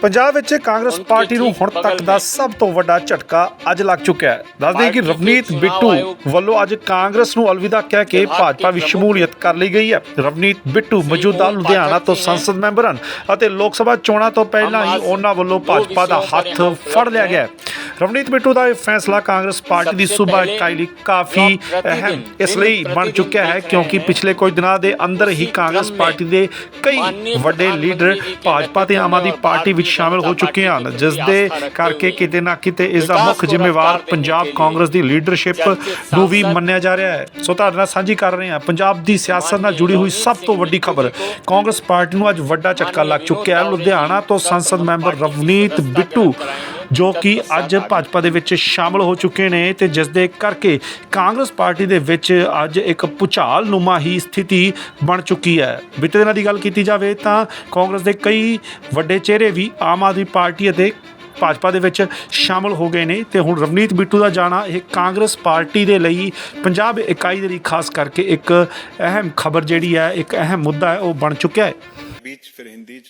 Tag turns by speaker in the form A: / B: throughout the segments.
A: ਪੰਜਾਬ ਵਿੱਚ ਕਾਂਗਰਸ ਪਾਰਟੀ ਨੂੰ ਹੁਣ ਤੱਕ ਦਾ ਸਭ ਤੋਂ ਵੱਡਾ ਝਟਕਾ ਅੱਜ ਲੱਗ ਚੁੱਕਿਆ ਹੈ। ਦੱਸਦੇ ਕਿ ਰਵਨੀਤ ਬਿੱਟੂ ਵੱਲੋਂ ਅੱਜ ਕਾਂਗਰਸ ਨੂੰ ਅਲਵਿਦਾ ਕਹਿ ਕੇ ਭਾਜਪਾ ਵਿੱਚ ਸ਼ਮੂਲੀਅਤ ਕਰ ਲਈ ਗਈ ਹੈ। ਰਵਨੀਤ ਬਿੱਟੂ ਮੌਜੂਦਾ ਲੁਧਿਆਣਾ ਤੋਂ ਸੰਸਦ ਮੈਂਬਰ ਹਨ ਅਤੇ ਲੋਕ ਸਭਾ ਚੋਣਾਂ ਤੋਂ ਪਹਿਲਾਂ ਹੀ ਉਹਨਾਂ ਵੱਲੋਂ ਭਾਜਪਾ ਦਾ ਹੱਥ ਫੜ ਲਿਆ ਗਿਆ ਹੈ। ਰਵਨੀਤ ਬਿੱਟੂ ਦਾ ਇਹ ਫੈਸਲਾ ਕਾਂਗਰਸ ਪਾਰਟੀ ਦੀ ਸੂਬਾ ਇਕਾਈ ਲਈ ਕਾਫੀ ਅਹਿਮ ਇਸ ਲਈ ਬਣ ਚੁੱਕਿਆ ਹੈ ਕਿਉਂਕਿ ਪਿਛਲੇ ਕੁਝ ਦਿਨਾਂ ਦੇ ਅੰਦਰ ਹੀ ਕਾਂਗਰਸ ਪਾਰਟੀ ਦੇ ਕਈ ਵੱਡੇ ਲੀਡਰ ਭਾਜਪਾ ਤੇ ਆਮ ਆਦਮੀ ਪਾਰਟੀ ਵਿੱਚ ਸ਼ਾਮਲ ਹੋ ਚੁੱਕੇ ਹਨ, ਜਿਸ ਦੇ ਕਰਕੇ ਕਿਤੇ ਨਾ ਕਿਤੇ ਇਸ ਦਾ ਮੁੱਖ ਜ਼ਿੰਮੇਵਾਰ ਪੰਜਾਬ ਕਾਂਗਰਸ ਦੀ ਲੀਡਰਸ਼ਿਪ ਨੂੰ ਵੀ ਮੰਨਿਆ ਜਾ ਰਿਹਾ ਹੈ। ਸੋ ਤੁਹਾਡੇ ਨਾਲ ਸਾਂਝੀ ਕਰ ਰਹੇ ਹਾਂ, ਪੰਜਾਬ ਦੀ ਸਿਆਸਤ ਨਾਲ ਜੁੜੀ ਹੋਈ ਸਭ ਤੋਂ ਵੱਡੀ ਖਬਰ, ਕਾਂਗਰਸ ਪਾਰਟੀ ਨੂੰ ਅੱਜ ਵੱਡਾ ਝਟਕਾ ਲੱਗ ਚੁੱਕਿਆ ਹੈ। ਲੁਧਿਆਣਾ ਤੋਂ ਸੰਸਦ ਮੈਂਬਰ ਰਵਨੀਤ ਬਿੱਟੂ ਜੋ ਕਿ ਅੱਜ ਭਾਜਪਾ ਦੇ ਵਿੱਚ ਸ਼ਾਮਲ ਹੋ ਚੁੱਕੇ ਨੇ ਤੇ ਜਿਸ ਦੇ ਕਰਕੇ ਕਾਂਗਰਸ ਪਾਰਟੀ ਦੇ ਵਿੱਚ ਅੱਜ ਇੱਕ ਪੁਚਾਲ ਨੁਮਾ ਹੀ ਸਥਿਤੀ ਬਣ ਚੁੱਕੀ ਹੈ। ਬੀਤੇ ਦਿਨਾਂ ਦੀ ਗੱਲ ਕੀਤੀ ਜਾਵੇ ਤਾਂ ਕਾਂਗਰਸ ਦੇ ਕਈ ਵੱਡੇ ਚਿਹਰੇ ਵੀ ਆਮ ਆਦਮੀ ਪਾਰਟੀ ਅਤੇ ਭਾਜਪਾ ਦੇ ਵਿੱਚ ਸ਼ਾਮਲ ਹੋ ਗਏ ਨੇ ਤੇ ਹੁਣ ਰਵਨੀਤ ਬਿੱਟੂ ਦਾ ਜਾਣਾ ਇਹ ਕਾਂਗਰਸ ਪਾਰਟੀ ਦੇ ਲਈ ਪੰਜਾਬ ਇਕਾਈ ਦੇ ਲਈ ਖਾਸ ਕਰਕੇ ਇੱਕ ਅਹਿਮ ਖਬਰ ਜਿਹੜੀ ਹੈ, ਇੱਕ ਅਹਿਮ ਮੁੱਦਾ ਹੈ, ਉਹ ਬਣ ਚੁੱਕਿਆ ਹੈ।
B: ਵਿੱਚ ਫਿਰ ਹਿੰਦੀ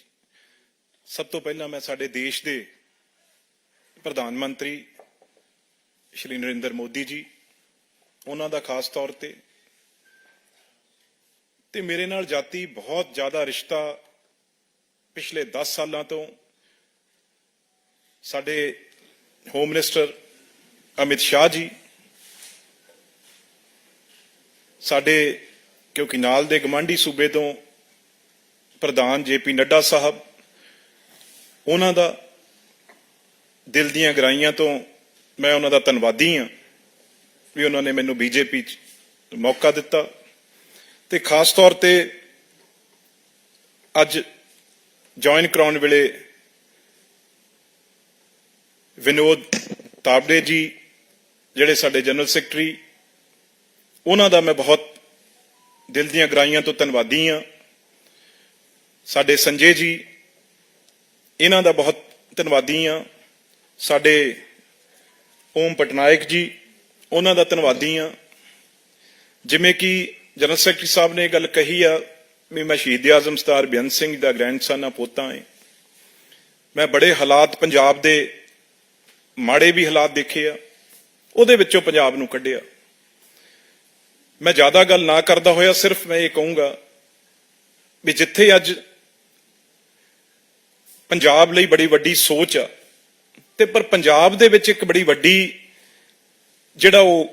B: ਸਭ ਤੋਂ ਪਹਿਲਾਂ ਮੈਂ ਸਾਡੇ ਦੇਸ਼ ਦੇ ਪ੍ਰਧਾਨ ਮੰਤਰੀ ਸ਼੍ਰੀ ਨਰਿੰਦਰ ਮੋਦੀ ਜੀ, ਉਹਨਾਂ ਦਾ ਖਾਸ ਤੌਰ ਤੇ ਤੇ ਮੇਰੇ ਨਾਲ ਜਾਤੀ ਬਹੁਤ ਜ਼ਿਆਦਾ ਰਿਸ਼ਤਾ ਪਿਛਲੇ 10 ਸਾਲਾਂ ਤੋਂ ਸਾਡੇ ਹੋਮ ਮਿਨਿਸਟਰ ਅਮਿਤ ਸ਼ਾਹ ਜੀ, ਸਾਡੇ ਕਿਉਂਕਿ ਨਾਲ ਦੇ ਗਵਾਂਢੀ ਸੂਬੇ ਤੋਂ ਪ੍ਰਧਾਨ ਜੇਪੀ ਨੱਡਾ ਸਾਹਿਬ, ਉਹਨਾਂ ਦਾ ਦਿਲ ਦੀਆਂ ਗਰਾਈਆਂ ਤੋਂ ਮੈਂ ਉਹਨਾਂ ਦਾ ਧੰਨਵਾਦੀ ਹਾਂ ਵੀ ਉਹਨਾਂ ਨੇ ਮੈਨੂੰ ਬੀਜੇਪੀ ਚ ਮੌਕਾ ਦਿੱਤਾ ਤੇ ਖਾਸ ਤੌਰ ਤੇ ਅੱਜ ਜੁਆਇਨ ਕਰਾਉਣ ਵੇਲੇ ਵਿਨੋਦ ਤਾਬੜੇ ਜੀ, ਜਿਹੜੇ ਸਾਡੇ ਜਨਰਲ ਸੈਕਟਰੀ, ਉਹਨਾਂ ਦਾ ਮੈਂ ਬਹੁਤ ਦਿਲ ਦੀਆਂ ਗਰਾਈਆਂ ਤੋਂ ਧੰਨਵਾਦੀ ਹਾਂ। ਸਾਡੇ ਸੰਜੇ ਜੀ, ਇਹਨਾਂ ਦਾ ਬਹੁਤ ਧੰਨਵਾਦੀ ਹਾਂ। ਸਾਡੇ ਓਮ ਪਟਨਾਇਕ ਜੀ, ਉਹਨਾਂ ਦਾ ਧੰਨਵਾਦੀ ਹਾਂ। ਜਿਵੇਂ ਕਿ ਜਨਰਲ ਸੈਕਟਰੀ ਸਾਹਿਬ ਨੇ ਇਹ ਗੱਲ ਕਹੀ ਆ, ਵੀ ਮੈਂ ਸ਼ਹੀਦ ਆਜ਼ਮ ਸਤਾਰ ਬੇਅੰਤ ਸਿੰਘ ਦਾ ਗ੍ਰੈਂਡਸਨ ਆ ਪੋਤਾ ਹਾਂ। ਮੈਂ ਬੜੇ ਹਾਲਾਤ ਪੰਜਾਬ ਦੇ ਮਾੜੇ ਵੀ ਹਾਲਾਤ ਦੇਖੇ ਆ, ਉਹਦੇ ਵਿੱਚੋਂ ਪੰਜਾਬ ਨੂੰ ਕੱਢਿਆ। ਮੈਂ ਜ਼ਿਆਦਾ ਗੱਲ ਨਾ ਕਰਦਾ ਹੋਇਆ, ਸਿਰਫ ਮੈਂ ਇਹ ਕਹੂੰਗਾ ਵੀ ਜਿੱਥੇ ਅੱਜ ਪੰਜਾਬ ਲਈ ਬੜੀ ਵੱਡੀ ਸੋਚ ਆ ਤੇ ਪਰ ਪੰਜਾਬ ਦੇ ਵਿੱਚ ਇੱਕ ਬੜੀ ਵੱਡੀ ਜਿਹੜਾ ਉਹ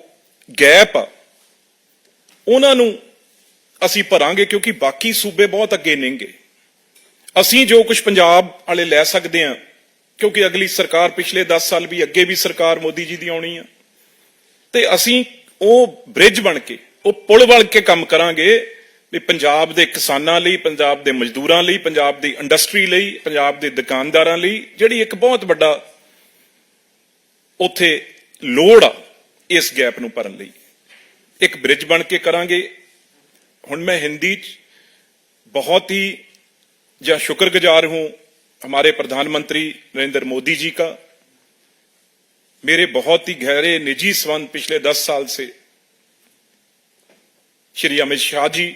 B: ਗੈਪ ਆ, ਉਹਨਾਂ ਨੂੰ ਅਸੀਂ ਭਰਾਂਗੇ ਕਿਉਂਕਿ ਬਾਕੀ ਸੂਬੇ ਬਹੁਤ ਅੱਗੇ ਨੇਗੇ। ਅਸੀਂ ਜੋ ਕੁਝ ਪੰਜਾਬ ਵਾਲੇ ਲੈ ਸਕਦੇ ਆ ਕਿਉਂਕਿ ਅਗਲੀ ਸਰਕਾਰ ਪਿਛਲੇ 10 ਸਾਲ ਵੀ ਅੱਗੇ ਵੀ ਸਰਕਾਰ ਮੋਦੀ ਜੀ ਦੀ ਆਉਣੀ ਆ, ਤੇ ਅਸੀਂ ਉਹ ਬ੍ਰਿਜ ਬਣ ਕੇ, ਉਹ ਪੁਲ ਬਣ ਕੇ ਕੰਮ ਕਰਾਂਗੇ ਵੀ ਪੰਜਾਬ ਦੇ ਕਿਸਾਨਾਂ ਲਈ, ਪੰਜਾਬ ਦੇ ਮਜ਼ਦੂਰਾਂ ਲਈ, ਪੰਜਾਬ ਦੀ ਇੰਡਸਟਰੀ ਲਈ, ਪੰਜਾਬ ਦੇ ਦੁਕਾਨਦਾਰਾਂ ਲਈ, ਜਿਹੜੀ ਇੱਕ ਬਹੁਤ ਵੱਡਾ ਉੱਥੇ ਲੋੜ ਆ ਇਸ ਗੈਪ ਨੂੰ ਭਰਨ ਲਈ ਇੱਕ ਬ੍ਰਿਜ ਬਣ ਕੇ ਕਰਾਂਗੇ ਹੁਣ ਮੈਂ ਹਿੰਦੀ ਚ बहुत ही या शुक्रगुजार हूं हमारे प्रधानमंत्री नरेंद्र मोदी जी का मेरे बहुत ही गहरे निजी संबंध पिछले दस साल से श्री अमित शाह जी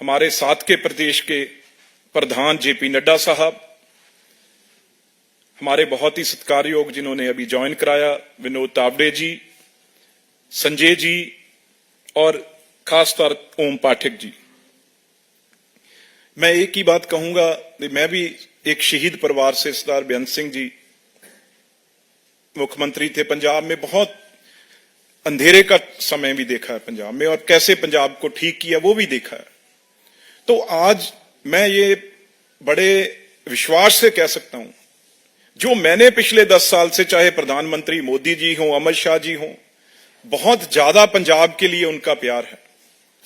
B: हमारे साथ के प्रदेश के प्रधान जेपी नड्डा साहब हमारे बहुत ही सत्कारयोग जिन्होंने अभी ज्वाइन कराया, विनोद तावड़े जी, संजय जी और खासतौर ओम पाठक जी। मैं एक ही बात कहूँगा, मैं भी एक शहीद परिवार से सरदार बेअंत सिंह जी, मुख्यमंत्री थे। पंजाब में बहुत अंधेरे का समय भी देखा है पंजाब में और कैसे पंजाब को ठीक किया वो भी देखा है। तो आज मैं ये बड़े विश्वास से कह सकता हूँ जो मैंने पिछले दस साल से, चाहे प्रधानमंत्री मोदी जी हों, अमित शाह जी हों, बहुत ज़्यादा पंजाब के लिए उनका प्यार है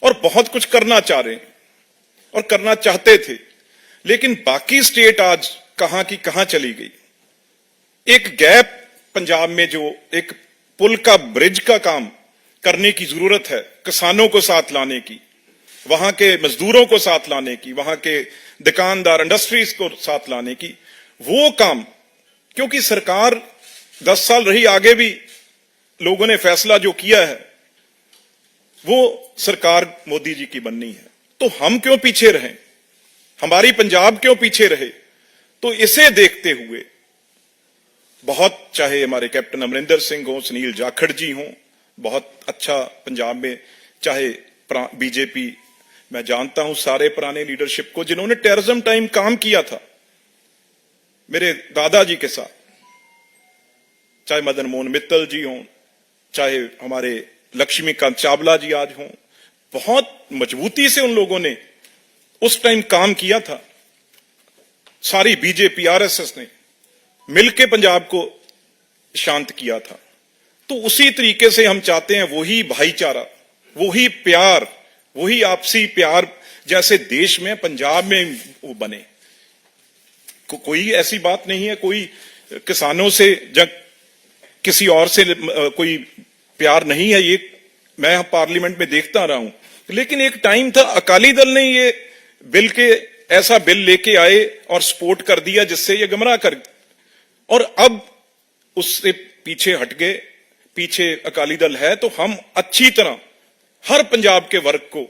B: और बहुत कुछ करना चाह रहे और करना चाहते थे। लेकिन बाकी स्टेट आज कहाँ की कहाँ चली गई? एक गैप पंजाब में जो एक पुल का, ब्रिज का काम करने की ज़रूरत है, किसानों को साथ लाने की, वहाँ के मजदूरों को साथ लाने की, वहाँ के दुकानदार, इंडस्ट्रीज़ को साथ लाने की, वो काम क्योंकि सरकार दस साल रही, आगे भी लोगों ने फैसला जो किया है, वो सरकार मोदी जी की बननी है। तो हम क्यों पीछे रहें? हमारी पंजाब क्यों पीछे रहे? तो इसे देखते हुए बहुत, चाहे हमारे कैप्टन अमरिंदर सिंह हो, सुनील जाखड़ जी हों, बहुत अच्छा पंजाब में, चाहे बीजेपी, मैं जानता हूँ सारे पुराने लीडरशिप को, जिन्होंने टेररिज्म टाइम काम किया था। मेरे दादाजी के साथ, चाहे मदन मोहन मित्तल जी हों, चाहे हमारे लक्ष्मीकांत चावला जी आज हों, बहुत मजबूती से उन लोगों ने उस टाइम काम किया था। सारी बीजेपी, आरएसएस ने मिलके पंजाब को शांत किया था। तो उसी तरीके से हम चाहते हैं वही भाईचारा, वही प्यार, वही आपसी प्यार जैसे देश में, पंजाब में वो बने। को, कोई ऐसी बात नहीं है कोई किसानों से जब किसी और से कोई प्यार नहीं है ये मैं पार्लियामेंट में देखता रहा हूँ। लेकिन एक टाइम था अकाली दल ने ये बिल के ऐसा बिल लेके आए और सपोर्ट कर दिया जिससे ये गमराह कर और अब उससे पीछे हट गए पीछे अकाली दल है तो हम अच्छी तरह हर पंजाब के वर्ग को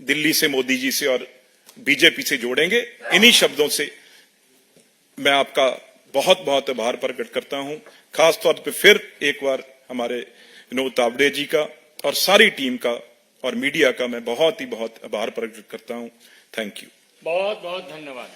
B: दिल्ली से मोदी जी से और बीजेपी से जोड़ेंगे इन्हीं शब्दों से मैं आपका बहुत बहुत आभार प्रकट करता हूँ, खासतौर पे फिर एक बार हमारे विनोद तावड़े जी का और सारी टीम का और मीडिया का मैं बहुत ही बहुत आभार प्रकट करता हूँ। थैंक यू
C: बहुत बहुत धन्यवाद।